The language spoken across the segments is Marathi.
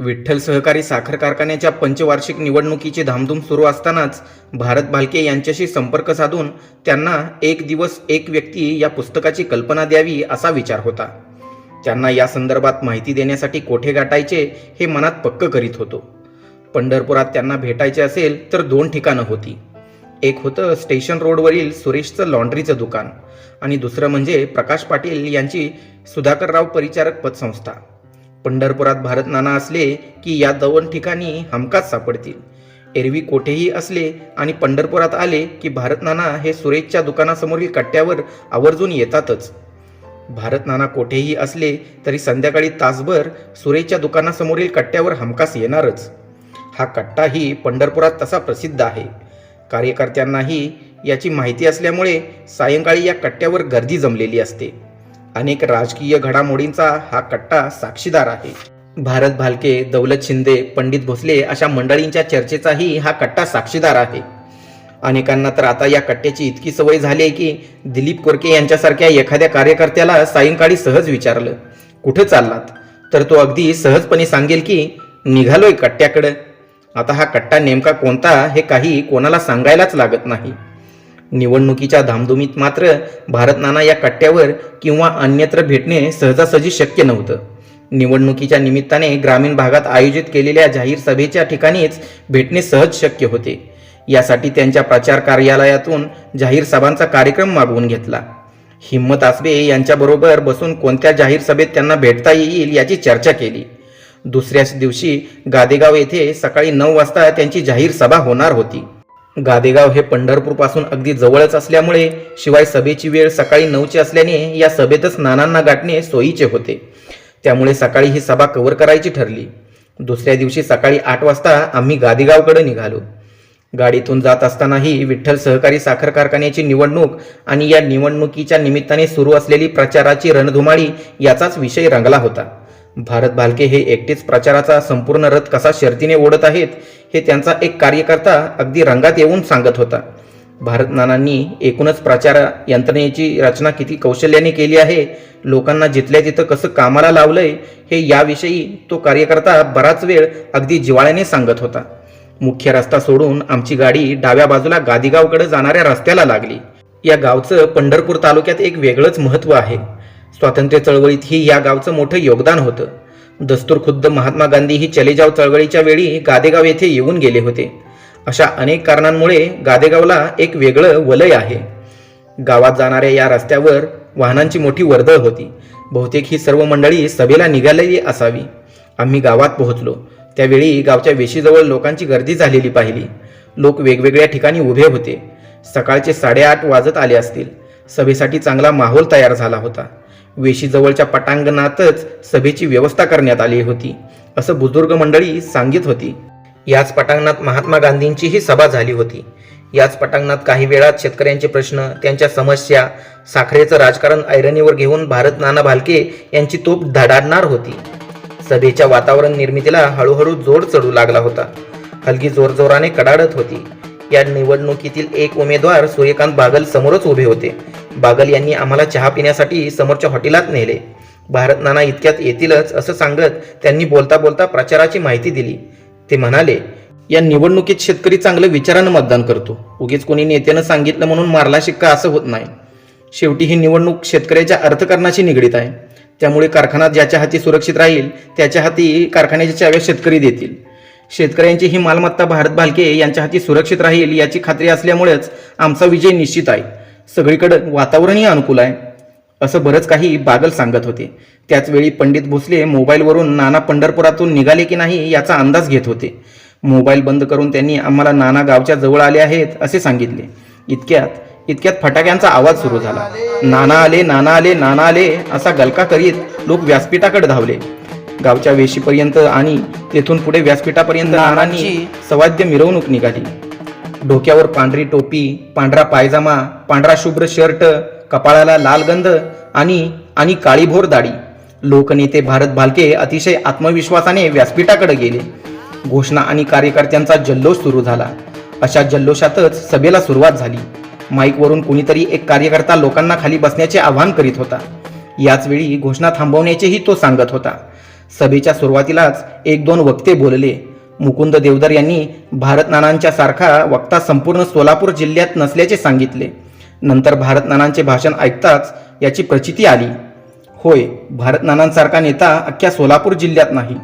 विठ्ठल सहकारी साखर कारखान्याच्या पंचवार्षिक निवडणुकीची धामधूम सुरू असतानाच भारत भालके यांच्याशी संपर्क साधून त्यांना एक दिवस एक व्यक्ती या पुस्तकाची कल्पना द्यावी असा विचार होता. त्यांना या संदर्भात माहिती देण्यासाठी कोठे गाठायचे हे मनात पक्क करीत होतो. पंढरपुरात त्यांना भेटायचे असेल तर दोन ठिकाणं होती. एक होतं स्टेशन रोडवरील सुरेशचं लॉन्ड्रीचं दुकान आणि दुसरं म्हणजे प्रकाश पाटील यांची सुधाकरराव परिचारक पतसंस्था. पंढरपुरात भारत नाना असले की या दोन ठिकाणी हमखास सापडतील. एरवी कोठेही असले आणि पंढरपुरात आले की भारत नाना हे सुरेशच्या दुकानासमोरील कट्ट्यावर आवर्जून येतातच. भारत नाना कोठेही असले तरी संध्याकाळी तासभर सुरेशच्या दुकानासमोरील कट्ट्यावर हमखास येणारच. हा कट्टाही पंढरपुरात तसा प्रसिद्ध आहे. कार्यकर्त्यांनाही याची माहिती असल्यामुळे सायंकाळी या कट्ट्यावर गर्दी जमलेली असते. अनेक राजकीय घडामोडींचा हा कट्टा साक्षीदार आहे. भारत भालके दौलत शिंदे पंडित भोसले अशा मंडळींच्या चर्चेचाही हा कट्टा साक्षीदार आहे. अनेकांना तर आता या कट्ट्याची इतकी सवय झाली आहे की दिलीप कोरके यांच्यासारख्या एखाद्या कार्यकर्त्याला सायंकाळी सहज विचारलं कुठं चाललात? तर तो अगदी सहजपणे सांगेल की निघालोय कट्ट्याकडं. आता हा कट्टा नेमका कोणता हे काही कोणाला सांगायलाच लागत नाही. निवडणुकीच्या धामधुमीत मात्र भारतनाना या कट्ट्यावर किंवा अन्यत्र भेटणे सहजासहजी शक्य नव्हतं. निवडणुकीच्या निमित्ताने ग्रामीण भागात आयोजित केलेल्या जाहीर सभेच्या ठिकाणीच भेटणे सहज शक्य होते. यासाठी त्यांच्या प्रचार कार्यालयातून जाहीर सभांचा कार्यक्रम मागवून घेतला. हिम्मत आसबे यांच्याबरोबर बसून कोणत्या जाहीर सभेत त्यांना भेटता येईल याची चर्चा केली. दुसऱ्याच दिवशी गादेगाव येथे सकाळी नऊ वाजता त्यांची जाहीर सभा होणार होती. गादेगाव हे पंढरपूरपासून अगदी जवळच असल्यामुळे शिवाय सभेची वेळ सकाळी नऊची असल्याने या सभेतच नानांना गाठणे सोयीचे होते. त्यामुळे सकाळी ही सभा कव्हर करायची ठरली. दुसऱ्या दिवशी सकाळी आठ वाजता आम्ही गादेगावकडे निघालो. गाडीतून जात असतानाही विठ्ठल सहकारी साखर कारखान्याची निवडणूक आणि या निवडणुकीच्या निमित्ताने सुरू असलेली प्रचाराची रणधुमाळी याचाच विषय रंगला होता. भारत भालके हे एकटेच प्रचाराचा संपूर्ण रथ कसा शर्तीने ओढत आहेत हे त्यांचा एक कार्यकर्ता अगदी रंगात येऊन सांगत होता. भारत नानांनी एकूणच प्रचार यंत्रणेची रचना किती कौशल्याने केली आहे लोकांना जिथल्या तिथं कसं कामाला लावलंय हे याविषयी तो कार्यकर्ता बराच वेळ अगदी जिवाळ्याने सांगत होता. मुख्य रस्ता सोडून आमची गाडी डाव्या बाजूला गादीगावकडे जाणाऱ्या रस्त्याला लागली. या गावचं पंढरपूर तालुक्यात एक वेगळंच महत्त्व आहे. स्वातंत्र्य चळवळीतही या गावचं मोठं योगदान होतं. दस्तूर खुद्द महात्मा गांधी ही चलेजाव चळवळीच्या वेळी गादेगाव येथे येऊन गेले होते. अशा अनेक कारणांमुळे गादेगावला एक वेगळं वलय आहे. गावात जाणाऱ्या या रस्त्यावर वाहनांची मोठी वर्दळ होती. बहुतेक ही सर्व मंडळी सभेला निघालेली असावी. आम्ही गावात पोहोचलो. त्यावेळी गावच्या वेशीजवळ लोकांची गर्दी झालेली पाहिली. लोक वेगवेगळ्या ठिकाणी उभे होते. सकाळचे साडेआठ वाजत आले असतील. सभेसाठी चांगला माहोल तयार झाला होता. वेशीजवळच्या पटांगणातच सभेची व्यवस्था करण्यात आली होती असं बुजुर्ग मंडळी सांगित होती. याच पटांगणात महात्मा गांधींचीही सभा झाली होती. याच पटांगणात काही वेळात शेतकऱ्यांचे प्रश्न त्यांच्या समस्या साखरेचं राजकारण ऐरणीवर घेऊन भारत नाना भालके यांची तोप धडाडणार होती. सभेच्या वातावरण निर्मितीला हळूहळू जोर चढू लागला होता. हलगी जोरजोराने कडाडत होती. या निवडणुकीतील एक उमेदवार सूर्यकांत बागल समोरच उभे होते. बागल यांनी आम्हाला चहा पिण्यासाठी समोरच्या हॉटेलात नेले. भारत नाना इतक्यात येतीलच असं सांगत त्यांनी बोलता बोलता प्रचाराची माहिती दिली. ते म्हणाले या निवडणुकीत शेतकरी चांगलं विचारानं मतदान करतो. उगीच कोणी नेत्यानं सांगितलं म्हणून मारला शिक्का असं होत नाही. शेवटी ही निवडणूक शेतकऱ्याच्या अर्थकारणाशी निगडीत आहे. त्यामुळे कारखाना ज्याच्या हाती सुरक्षित राहील त्याच्या हाती कारखान्याच्या चाव्या शेतकरी देतील. शेतकऱ्यांची ही मालमत्ता भारत भालके यांच्या हाती सुरक्षित राहील याची खात्री असल्यामुळेच आमचा विजय निश्चित आहे. सगळीकडं वातावरणही अनुकूल आहे. असं बरंच काही बागल सांगत होते. त्याचवेळी पंडित भोसले मोबाईलवरून नाना पंढरपुरातून निघाले की नाही याचा अंदाज घेत होते. मोबाईल बंद करून त्यांनी आम्हाला नाना गावच्या जवळ आले आहेत असे सांगितले. इतक्यात इतक्यात फटाक्यांचा आवाज सुरू झाला. नाना आले नाना आले नाना आले असा गलका करीत लोक व्यासपीठाकडे धावले. गावच्या वेशीपर्यंत आणि तेथून पुढे व्यासपीठापर्यंत नानांची सवाद्य मिरवणूक निघाली. डोक्यावर पांढरी टोपी पांढरा पायजामा पांढरा शुभ्र शर्ट कपाळाला लाल गंध आणि आणि काळीभोर दाढी. लोकनेते भारत भालके अतिशय आत्मविश्वासाने व्यासपीठाकडे गेले. घोषणा आणि कार्यकर्त्यांचा जल्लोष सुरू झाला. अशा जल्लोषातच सभेला सुरुवात झाली. माईकवरून कुणीतरी एक कार्यकर्ता लोकांना खाली बसण्याचे आवाहन करीत होता. याच वेळी घोषणा थांबवण्याचेही तो सांगत होता. सभेच्या सुरुवातीलाच एक दोन वक्ते बोलले. मुकुंद देवधर यांनी भारतनानांच्या सारखा वक्ता संपूर्ण सोलापूर जिल्ह्यात नसल्याचे सांगितले. नंतर भारत नानांचे भाषण ऐकताच याची प्रचिती आली. होय भारत नानांसारखा नेता अख्ख्या सोलापूर जिल्ह्यात नाही.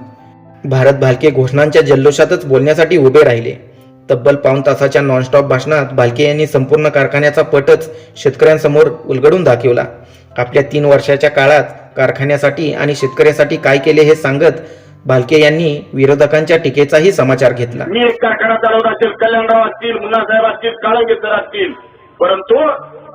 भारत भालके घोषणांच्या जल्लोषातच बोलण्यासाठी उभे राहिले. तब्बल पाऊण तासाच्या नॉनस्टॉप भाषणात भालके यांनी संपूर्ण कारखान्याचा पटच शेतकऱ्यांसमोर उलगडून दाखवला. आपल्या तीन वर्षाच्या काळात कारखान्यासाठी आणि शेतकऱ्यासाठी काय केले हे सांगत भालके यांनी विरोधकांच्या टीकेचाही समाचार घेतला. मी एक कारखाना चालवत असेल कल्याणराव असतील मुन्नासाहेब असतील काळंगेकर असतील. परंतु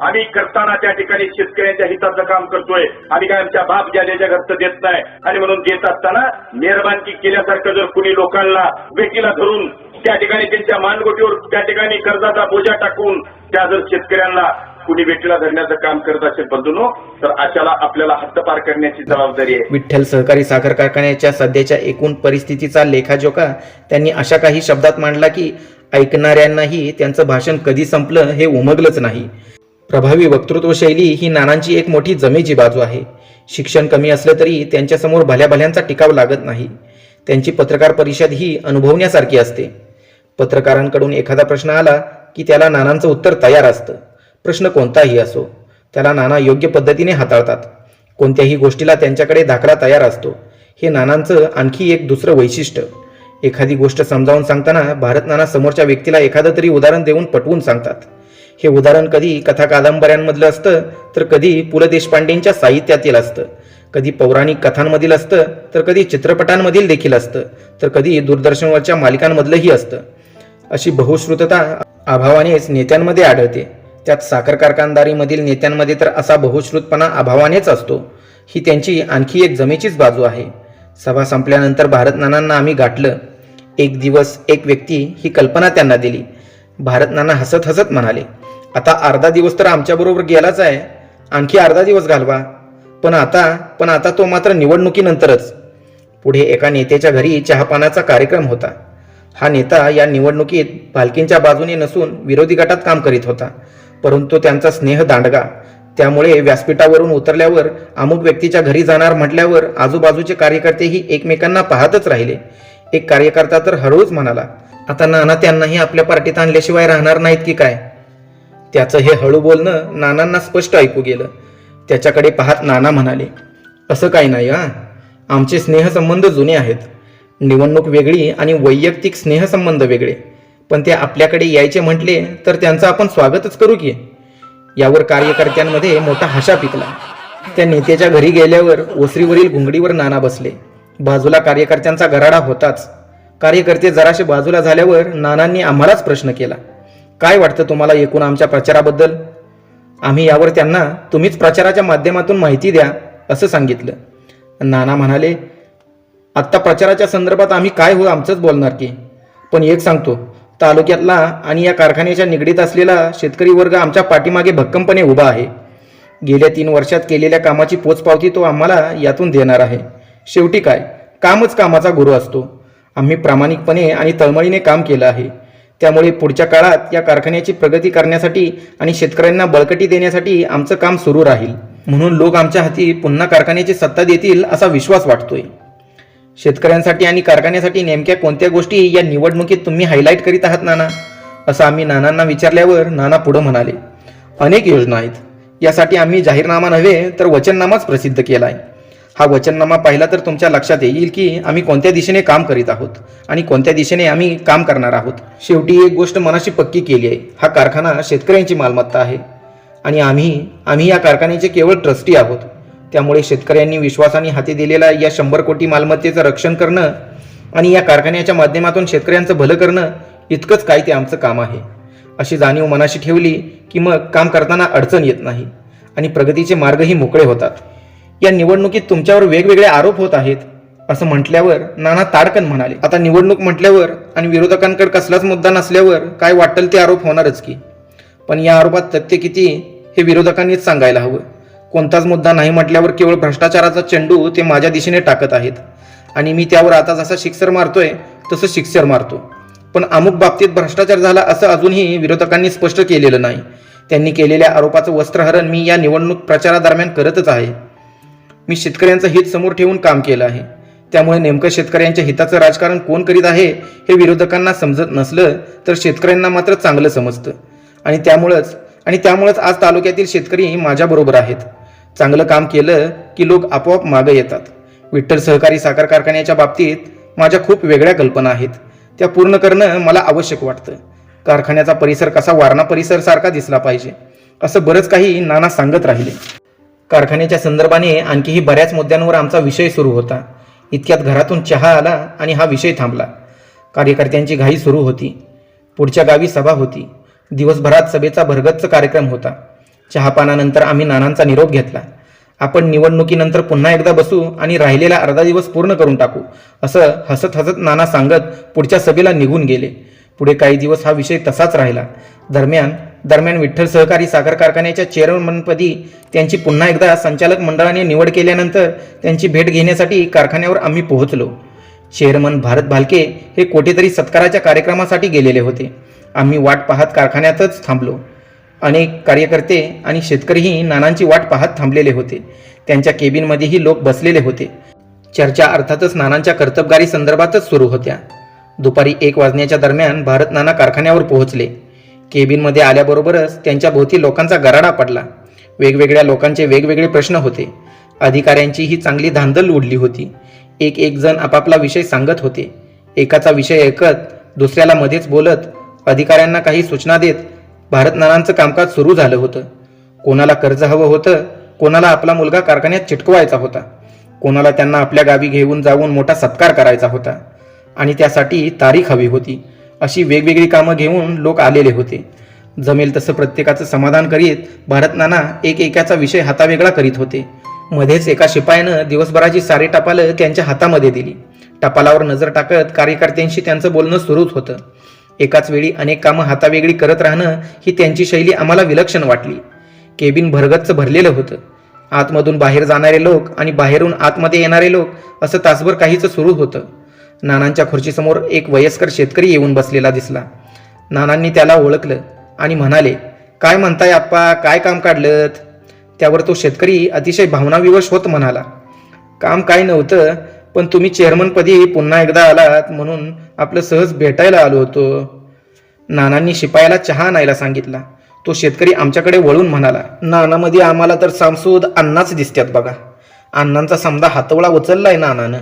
आम्ही करताना त्या ठिकाणी शेतकऱ्यांच्या हिताचं काम करतोय. आणि काय आमच्या बाप ज्याच्या घरचं देत नाही आणि म्हणून देत असताना मेहरबानकी केल्यासारखं जर कुणी लोकांना वेटीला धरून त्या ठिकाणी त्यांच्या मानगोटीवर त्या ठिकाणी कर्जाचा बोजा टाकून त्या जर शेतकऱ्यांना कुणी वेटीला धरण्याचं काम करत असेल बंधूनो तर अशाला आपल्याला हद्दपार करण्याची जबाबदारी आहे. विठ्ठल सहकारी साखर कारखान्याच्या सध्याच्या एकूण परिस्थितीचा लेखाजोखा त्यांनी अशा काही शब्दात मांडला की ऐकणाऱ्यांनाही त्यांचं भाषण कधी संपलं हे उमगलंच नाही. प्रभावी वक्तृत्व शैली ही नानांची एक मोठी जमेची बाजू आहे. शिक्षण कमी असलं तरी त्यांच्यासमोर भल्या भल्यांचा टिकाव लागत नाही. त्यांची पत्रकार परिषद ही अनुभवण्यासारखी असते. पत्रकारांकडून एखादा प्रश्न आला की त्याला नानांचं उत्तर तयार असतं. प्रश्न कोणताही असो त्याला नाना योग्य पद्धतीने हाताळतात. कोणत्याही गोष्टीला त्यांच्याकडे दाखला तयार असतो. हे नानांचं आणखी एक दुसरं वैशिष्ट्य. एखादी गोष्ट समजावून सांगताना भारत नाना समोरच्या व्यक्तीला एखादं तरी उदाहरण देऊन पटवून सांगतात. हे उदाहरण कधी कथा कादंबऱ्यांमधलं असतं तर कधी पु ल देशपांडेंच्या साहित्यातील असतं. कधी पौराणिक कथांमधील असतं तर कधी चित्रपटांमधील देखील असतं तर कधी दूरदर्शनवरच्या मालिकांमधलंही असतं. अशी बहुश्रुतता अभावानेच नेत्यांमध्ये आढळते. त्यात साखर कारखानदारीमधील नेत्यांमध्ये तर असा बहुश्रुतपणा अभावानेच असतो. ही त्यांची आणखी एक जमेचीच बाजू आहे. सभा संपल्यानंतर भारतनानांना आम्ही गाठलं. एक दिवस एक व्यक्ती ही कल्पना त्यांना दिली. भारतनाना हसत हसत म्हणाले आता अर्धा दिवस तर आमच्याबरोबर गेलाच आहे. आणखी अर्धा दिवस घालवा. पण आता पण आता तो मात्र निवडणुकीनंतरच. पुढे एका नेत्याच्या घरी चहापानाचा कार्यक्रम होता. हा नेता या निवडणुकीत भालकींच्या बाजूने नसून विरोधी गटात काम करीत होता. परंतु त्यांचा स्नेह दांडगा. त्यामुळे व्यासपीठावरून उतरल्यावर अमुक व्यक्तीच्या घरी जाणार म्हटल्यावर आजूबाजूचे कार्यकर्तेही एकमेकांना पाहतच राहिले. एक कार्यकर्ता तर हळूच म्हणाला आता नाना त्यांनाही आपल्या पार्टीत आणल्याशिवाय राहणार नाहीत की काय? त्याचं हे हळू बोलणं नानांना स्पष्ट ऐकू गेलं. त्याच्याकडे पाहत नाना म्हणाले असं काही नाही हा. आमचे स्नेहसंबंध जुने आहेत. निवडणूक वेगळी आणि वैयक्तिक स्नेहसंबंध वेगळे. पण ते आपल्याकडे यायचे म्हटले तर त्यांचं आपण स्वागतच करू की. यावर कार्यकर्त्यांमध्ये मोठा हशा पिकला. त्या नेत्याच्या घरी गेल्यावर ओसरीवरील घुंगडीवर नाना बसले. बाजूला कार्यकर्त्यांचा गराडा होताच. कार्यकर्ते जराशे बाजूला झाल्यावर नानांनी आम्हालाच प्रश्न केला. काय वाटतं तुम्हाला एकूण आमच्या प्रचाराबद्दल? आम्ही यावर त्यांना तुम्हीच प्रचाराच्या माध्यमातून माहिती द्या असं सांगितलं. नाना म्हणाले आत्ता प्रचाराच्या संदर्भात आम्ही काय हो आमचंच बोलणार की. पण एक सांगतो तालुक्यातला आणि या कारखान्याच्या निगडीत असलेला शेतकरी वर्ग आमच्या पाठीमागे भक्कमपणे उभा आहे. गेल्या तीन वर्षात केलेल्या कामाची पोचपावती तो आम्हाला यातून देणार आहे. शेवटी काय? कामच कामाचा गुरु असतो. आम्ही प्रामाणिकपणे आणि तळमळीने काम केलं आहे. त्यामुळे पुढच्या काळात या कारखान्याची प्रगती करण्यासाठी आणि शेतकऱ्यांना बळकटी देण्यासाठी आमचं काम सुरू राहील. म्हणून लोक आमच्या हाती पुन्हा कारखान्याची सत्ता देतील असा विश्वास वाटतोय. शेतकऱ्यांसाठी आणि कारखान्यासाठी नेमक्या कोणत्या गोष्टी या निवडणुकीत तुम्ही हायलाईट करीत आहात नाना? असं आम्ही नानांना विचारल्यावर नाना पुढं म्हणाले अनेक योजना आहेत. यासाठी आम्ही जाहीरनामा नव्हे तर वचननामाच प्रसिद्ध केला आहे हा वचननामा पाहिला तर तुमच्या लक्षात येईल की आम्ही कोणत्या दिशेने काम करीत आहोत आणि कोणत्या दिशेने आम्ही काम करणार आहोत. शेवटी एक गोष्ट मनाशी पक्की केली आहे. हा कारखाना शेतकऱ्यांची मालमत्ता आहे. आणि आम्ही आम्ही या कारखान्याचे केवळ ट्रस्टी आहोत. त्यामुळे शेतकऱ्यांनी विश्वासाने हाती दिलेल्या या शंभर कोटी मालमत्तेचं रक्षण करणं आणि या कारखान्याच्या माध्यमातून शेतकऱ्यांचं भलं करणं इतकंच काय ते आमचं काम आहे. अशी जाणीव मनाशी ठेवली की मग काम करताना अडचण येत नाही आणि प्रगतीचे मार्गही मोकळे होतात. या निवडणुकीत तुमच्यावर वेगवेगळे आरोप होत आहेत असं म्हटल्यावर नाना ताडकन म्हणाले. आता निवडणूक म्हटल्यावर आणि विरोधकांकडे कसलाच मुद्दा नसल्यावर काय वाटेल ते आरोप होणारच की. पण या आरोपात तथ्य किती हे विरोधकांनीच सांगायला हवं. कोणताच मुद्दा नाही म्हटल्यावर केवळ भ्रष्टाचाराचा चेंडू ते माझ्या दिशेने टाकत आहेत. आणि मी त्यावर आता जसा शिक्सर मारतोय तसं शिक्सर मारतो. पण अमुक बाबतीत भ्रष्टाचार झाला असं अजूनही विरोधकांनी स्पष्ट केलेलं नाही. त्यांनी केलेल्या आरोपाचं वस्त्रहरण मी या निवडणूक प्रचारादरम्यान करतच आहे. मी शेतकऱ्यांचं हित समोर ठेवून काम केलं आहे. त्यामुळे नेमकं शेतकऱ्यांच्या हिताचं राजकारण कोण करीत आहे हे विरोधकांना समजत नसलं तर शेतकऱ्यांना मात्र चांगलं समजतं. आणि त्यामुळंच आणि त्यामुळंच आज तालुक्यातील शेतकरी माझ्याबरोबर आहेत. चांगलं काम केलं की लोक आपोआप मागं येतात. विठ्ठल सहकारी साखर कारखान्याच्या बाबतीत माझ्या खूप वेगळ्या कल्पना आहेत. त्या पूर्ण करणं मला आवश्यक वाटतं. कारखान्याचा परिसर कसा वारणा परिसर सारखा दिसला पाहिजे असं बरंच काही नाना सांगत राहिले. कारखान्याच्या संदर्भाने आणखीही बऱ्याच मुद्द्यांवर आमचा विषय सुरू होता. इतक्यात घरातून चहा आला आणि हा विषय थांबला. कार्यकर्त्यांची घाई सुरू होती. पुढच्या गावी सभा होती. दिवसभरात सभेचा भरगच्च कार्यक्रम होता. चहापानानंतर आम्ही नानांचा निरोप घेतला. आपण निवडणुकीनंतर पुन्हा एकदा बसू आणि राहिलेला अर्धा दिवस पूर्ण करून टाकू असं हसत हसत नाना सांगत पुढच्या सभेला निघून गेले. पुढे काही दिवस हा विषय तसाच राहिला. दरम्यान दरम्यान विठ्ठल सहकारी साखर कारखान्याच्या चेअरमनपदी त्यांची पुन्हा एकदा संचालक मंडळाने निवड केल्यानंतर त्यांची भेट घेण्यासाठी कारखान्यावर आम्ही पोहोचलो. चेअरमन भारत भालके हे कोठेतरी सत्काराच्या कार्यक्रमासाठी गेलेले होते. आम्ही वाट पाहत कारखान्यातच थांबलो. अनेक कार्यकर्ते आणि शेतकरीही नानांची वाट पाहत थांबलेले होते. त्यांच्या केबिनमध्येही लोक बसलेले होते. चर्चा अर्थातच नानांच्या कर्तबगारी संदर्भातच सुरू होत्या. दुपारी एक वाजण्याच्या दरम्यान भारत नाना कारखान्यावर पोहोचले. केबिनमध्ये आल्याबरोबरच त्यांच्या भोवती लोकांचा गराडा पडला. वेगवेगळ्या लोकांचे वेगवेगळे प्रश्न होते. अधिकाऱ्यांची ही चांगली धांदल उडली होती. एक एक जण आपापला विषय सांगत होते. एकाचा विषय ऐकत दुसऱ्याला मध्येच बोलत अधिकाऱ्यांना काही सूचना देत भारतनानांचं कामकाज सुरू झालं होतं. कोणाला कर्ज हवं होतं कोणाला आपला मुलगा कारखान्यात चिटकवायचा होता. कोणाला त्यांना आपल्या गावी घेऊन जाऊन मोठा सत्कार करायचा होता. आणि त्यासाठी तारीख हवी होती. अशी वेगवेगळी कामं घेऊन लोक आलेले होते. जमेल तसं प्रत्येकाचं समाधान करीत भारतनाना एक एकाचा विषय हातावेगळा करीत होते. मध्येच एका शिपायानं दिवसभराची सारी टपालं त्यांच्या हातामध्ये दिली. टपालावर नजर टाकत कार्यकर्त्यांशी त्यांचं बोलणं सुरूच होतं. एकाच वेळी अनेक कामं हातावेगळी करत राहणं ही त्यांची शैली आम्हाला विलक्षण वाटली. केबिन भरगच्च भरलेलं होतं. आतमधून बाहेर जाणारे लोक आणि बाहेरून आतमध्ये येणारे लोक असं तासभर काहीच सुरू होतं. नानांच्या खुर्चीसमोर एक वयस्कर शेतकरी येऊन बसलेला दिसला. नानांनी त्याला ओळखलं आणि म्हणाले काय म्हणताय आप्पा? काय काम काढलं त्यावर तो शेतकरी अतिशय भावनाविवश होत म्हणाला काम काय नव्हतं पण तुम्ही चेअरमनपदी पुन्हा एकदा आलात म्हणून आपलं सहज भेटायला आलो होतो. नानांनी शिपायाला चहा आणायला सांगितला. तो शेतकरी आमच्याकडे वळून म्हणाला नानामध्ये आम्हाला तर सामसूद अण्णाच दिसतात बघा. अण्णांचा समजा हातवळा उचललाय नानानं.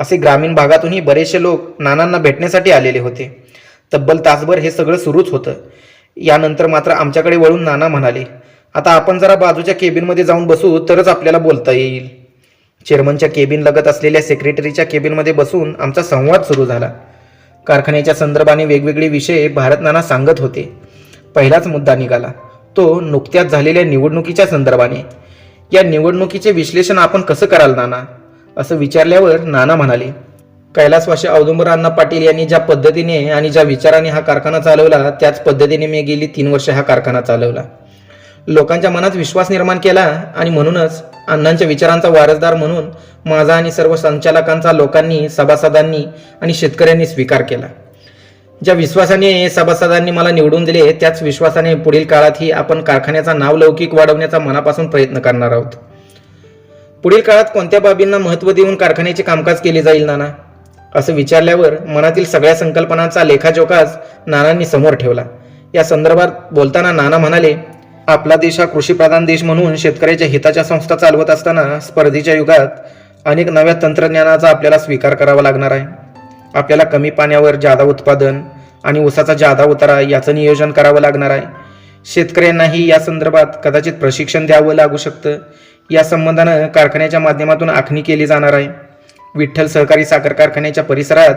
असे ग्रामीण भागातूनही बरेचसे लोक नानांना भेटण्यासाठी आलेले होते. तब्बल तासभर हे सगळं सुरूच होतं. यानंतर मात्र आमच्याकडे वळून नाना म्हणाले आता आपण जरा बाजूच्या केबिनमध्ये जाऊन बसू तरच आपल्याला बोलता येईल. चेअरमनच्या केबिन लगत असलेल्या सेक्रेटरीच्या केबिनमध्ये बसून आमचा संवाद सुरू झाला. कारखान्याच्या संदर्भाने वेगवेगळे विषय भारत नाना सांगत होते. पहिलाच मुद्दा निघाला. तो नुकत्याच झालेल्या निवडणुकीच्या संदर्भाने. या निवडणुकीचे विश्लेषण आपण कसं कराल नाना? असं विचारल्यावर नाना म्हणाले कैलासवाशी औदुंबर अण्णा पाटील यांनी ज्या पद्धतीने आणि ज्या विचाराने हा कारखाना चालवला त्याच पद्धतीने मी गेली तीन वर्ष हा कारखाना चालवला. लोकांच्या मनात विश्वास निर्माण केला आणि म्हणूनच अण्णांच्या विचारांचा वारसदार म्हणून माझा आणि सर्व संचालकांचा लोकांनी सभासदांनी आणि शेतकऱ्यांनी स्वीकार केला. ज्या विश्वासाने सभासदांनी मला निवडून दिले त्याच विश्वासाने पुढील काळातही आपण कारखान्याचा नावलौकिक वाढवण्याचा मनापासून प्रयत्न करणार आहोत. पुढील काळात कोणत्या बाबींना महत्त्व देऊन कारखान्याचे कामकाज केले जाईल नाना? असं विचारल्यावर मनातील सगळ्या संकल्पनांचा लेखाजोखाच नानांनी समोर ठेवला. या संदर्भात बोलताना नाना म्हणाले आपला देश हा कृषीप्रधान देश म्हणून शेतकऱ्याच्या हिताच्या संस्था चालवत असताना स्पर्धेच्या युगात अनेक नव्या तंत्रज्ञानाचा आपल्याला स्वीकार करावा लागणार आहे. आपल्याला कमी पाण्यावर जादा उत्पादन आणि ऊसाचा जादा उतारा याचं नियोजन करावं लागणार आहे. शेतकऱ्यांनाही या संदर्भात कदाचित प्रशिक्षण द्यावं लागू शकतं. या संबंधानं कारखान्याच्या माध्यमातून आखणी केली जाणार आहे. विठ्ठल सहकारी साखर कारखान्याच्या परिसरात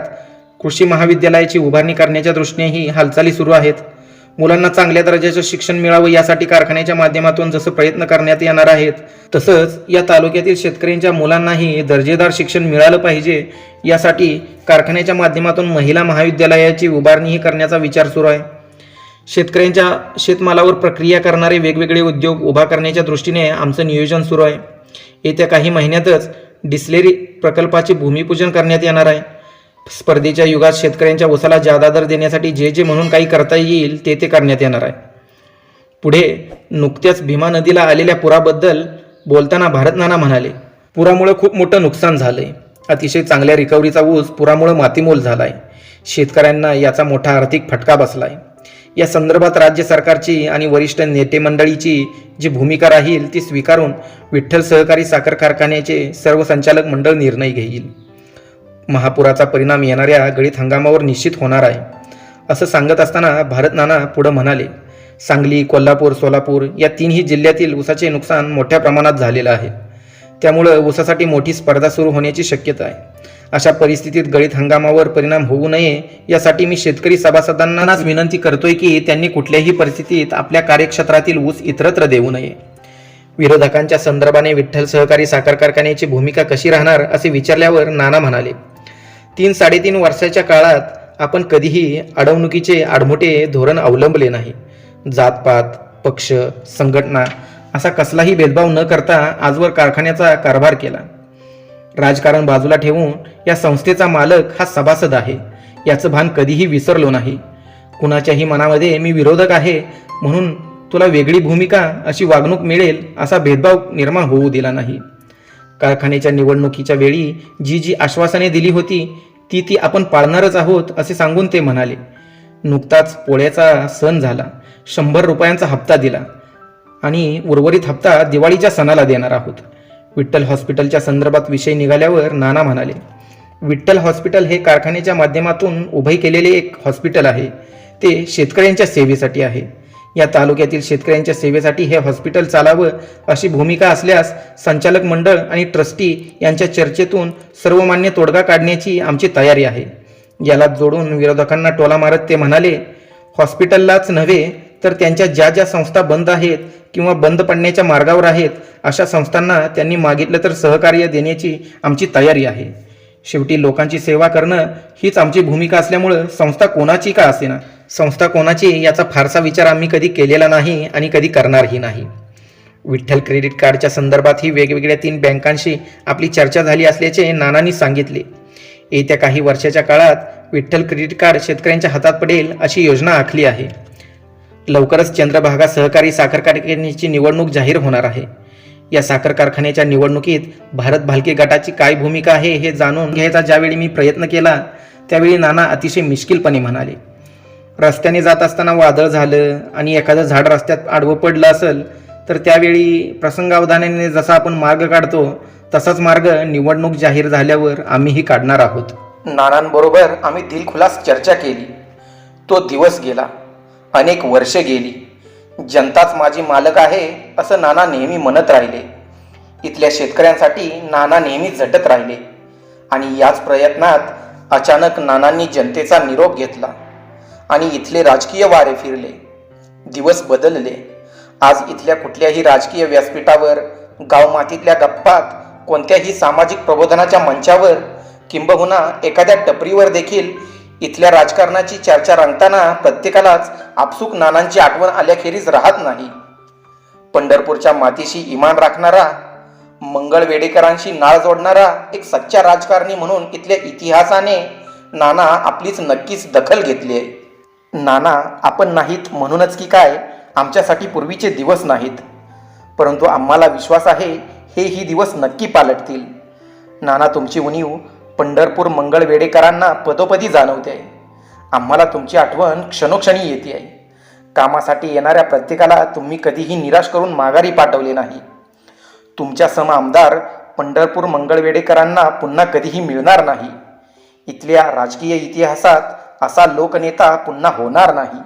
कृषी महाविद्यालयाची उभारणी करण्याच्या दृष्टीनेही हालचाली सुरू आहेत. मुलांना चांगल्या दर्जाचं शिक्षण मिळावं यासाठी कारखान्याच्या माध्यमातून जसं प्रयत्न करण्यात येणार आहेत तसंच या तालुक्यातील शेतकऱ्यांच्या मुलांनाही दर्जेदार शिक्षण मिळालं पाहिजे यासाठी कारखान्याच्या माध्यमातून महिला महाविद्यालयाची उभारणीही करण्याचा विचार सुरू आहे. शेतकऱ्यांच्या शेतमालावर प्रक्रिया करणारे वेगवेगळे उद्योग उभा करण्याच्या दृष्टीने आमचं नियोजन सुरू आहे. येत्या काही महिन्यातच डिस्लेरी प्रकल्पाचे भूमिपूजन करण्यात येणार आहे. स्पर्धेच्या युगात शेतकऱ्यांच्या उसाला जादा दर देण्यासाठी जे जे म्हणून काही करता येईल ते ते करण्यात येणार आहे. पुढे नुकत्याच भीमा नदीला आलेल्या पुराबद्दल बोलताना भारत नाना म्हणाले पुरामुळे खूप मोठं नुकसान झालं आहे अतिशय चांगल्या रिकव्हरीचा ऊस पुरामुळे मातीमोल झाला आहे शेतकऱ्यांना याचा मोठा आर्थिक फटका बसला आहे या संदर्भात राज्य सरकारची आणि वरिष्ठ नेते मंडळीची जी भूमिका राहील ती स्वीकारून विठ्ठल सहकारी साखर कारखान्याचे सर्व संचालक मंडळ निर्णय घेईल. महापुराचा परिणाम येणाऱ्या गळीत हंगामावर निश्चित होणार आहे. असं सांगत असताना भारत नाना पुढं म्हणाले सांगली कोल्हापूर सोलापूर या तीनही जिल्ह्यातील ऊसाचे नुकसान मोठ्या प्रमाणात झालेलं आहे. त्यामुळं ऊसासाठी मोठी स्पर्धा सुरू होण्याची शक्यता आहे. अशा परिस्थितीत गळीत हंगामावर परिणाम होऊ नये यासाठी मी शेतकरी सभासदांनाच विनंती करतोय की त्यांनी कुठल्याही परिस्थितीत आपल्या कार्यक्षेत्रातील ऊस इतरत्र देऊ नये. विरोधकांच्या संदर्भाने विठ्ठल सहकारी साखर कारखान्याची भूमिका कशी राहणार असे विचारल्यावर नाना म्हणाले तीन साडेतीन वर्षाच्या काळात आपण कधीही अडवणुकीचे आडमोठे धोरण अवलंबले नाही. जातपात पक्ष संघटना असा कसलाही भेदभाव न करता आजवर कारखान्याचा कारभार केला. राजकारण बाजूला ठेवून या संस्थेचा मालक हा सभासद आहे. याचं भान कधीही विसरलो नाही. कुणाच्याही मनामध्ये मी विरोधक आहे म्हणून तुला वेगळी भूमिका अशी वागणूक मिळेल असा भेदभाव निर्माण होऊ दिला नाही. कारखान्याच्या निवडणुकीच्या वेळी जी जी आश्वासने दिली होती ती ती आपण पाळणारच आहोत असे सांगून ते म्हणाले. नुकताच पोळ्याचा सण झाला. शंभर रुपयांचा हप्ता दिला. आणि उर्वरित हप्ता दिवाळीच्या सणाला देणार आहोत. विठ्ठल हॉस्पिटलच्या संदर्भात विषय निघाल्यावर नाना म्हणाले विठ्ठल हॉस्पिटल हे कारखान्याच्या माध्यमातून उभे केलेले एक हॉस्पिटल आहे. ते शेतकऱ्यांच्या सेवेसाठी आहे. या तालुक्यातील शेतकऱ्यांच्या सेवेसाठी हे हॉस्पिटल चालावं अशी भूमिका असल्यास संचालक मंडळ आणि ट्रस्टी यांच्या चर्चेतून सर्वमान्य तोडगा काढण्याची आमची तयारी आहे. याला जोडून विरोधकांना टोला मारत ते म्हणाले हॉस्पिटललाच नव्हे तर त्यांच्या ज्या ज्या संस्था बंद आहेत किंवा बंद पडण्याच्या मार्गावर आहेत अशा संस्थांना त्यांनी मागितलं तर सहकार्य देण्याची आमची तयारी आहे. शेवटी लोकांची सेवा करणं हीच आमची भूमिका असल्यामुळं संस्था कोणाची का असेना? संस्था कोणाची याचा फारसा विचार आम्ही कधी केलेला नाही आणि कधी करणारही नाही. विठ्ठल क्रेडिट कार्डच्या संदर्भातही वेगवेगळ्या तीन बँकांशी आपली चर्चा झाली असल्याचे नानांनी सांगितले. येत्या काही वर्षाच्या काळात विठ्ठल क्रेडिट कार्ड शेतकऱ्यांच्या हातात पडेल अशी योजना आखली आहे. लवकरच चंद्रभागा सहकारी साखर कारखान्याची निवडणूक जाहीर होणार आहे. या साखर कारखान्याच्या निवडणुकीत भारत भालके गटाची काय भूमिका आहे हे जाणून घ्यायचा ज्यावेळी मी प्रयत्न केला त्यावेळी नाना अतिशय मिश्किलपणे म्हणाले रस्त्याने जात असताना वादळ झालं आणि एखादं झाड रस्त्यात आडवं पडलं असेल तर त्यावेळी प्रसंगावधानाने जसा आपण मार्ग काढतो तसाच मार्ग निवडणूक जाहीर झाल्यावर आम्हीही काढणार आहोत. नानांबरोबर आम्ही दिलखुलास चर्चा केली. तो दिवस गेला अनेक वर्षे गेली. जनताच माझी मालक आहे असं नाना नेहमी म्हणत राहिले. इथल्या शेतकऱ्यांसाठी नाना नेहमी झटत राहिले. आणि याच प्रयत्नात अचानक नानांनी जनतेचा निरोप घेतला. आणि इथले राजकीय वारे फिरले. दिवस बदलले. आज इथल्या कुठल्याही राजकीय व्यासपीठावर गाव मातीतल्या गप्पात कोणत्याही सामाजिक प्रबोधनाच्या मंचावर किंबहुना एखाद्या टपरीवर देखील इथल्या राजकारणाची चर्चा रंगताना प्रत्येकालाच आपसूक नानांची आठवण आल्याखेरीज राहत नाही. पंढरपूरच्या मातीशी इमान राखणारा मंगळ वेडेकरांशी नाळ जोडणारा एक सच्चा राजकारणी म्हणून इथल्या इतिहासाने नाना आपलीच नक्कीच दखल घेतली आहे. नाना आपण नाहीत म्हणूनच की काय आमच्यासाठी पूर्वीचे दिवस नाहीत. परंतु आम्हाला विश्वास आहे हे ही दिवस नक्की पालटतील. नाना तुमची उणीव पंढरपूर मंगळ वेडेकरांना पदोपदी जाणवते. आहे आम्हाला तुमची आठवण क्षणोक्षणी येते आहे कामासाठी येणाऱ्या प्रत्येकाला तुम्ही कधीही निराश करून माघारी पाठवले नाही. तुमच्या सम आमदार पंढरपूर मंगळवेडेकरांना पुन्हा कधीही मिळणार नाही. इथल्या राजकीय इतिहासात असा लोकनेता पुन्हा होणार नाही.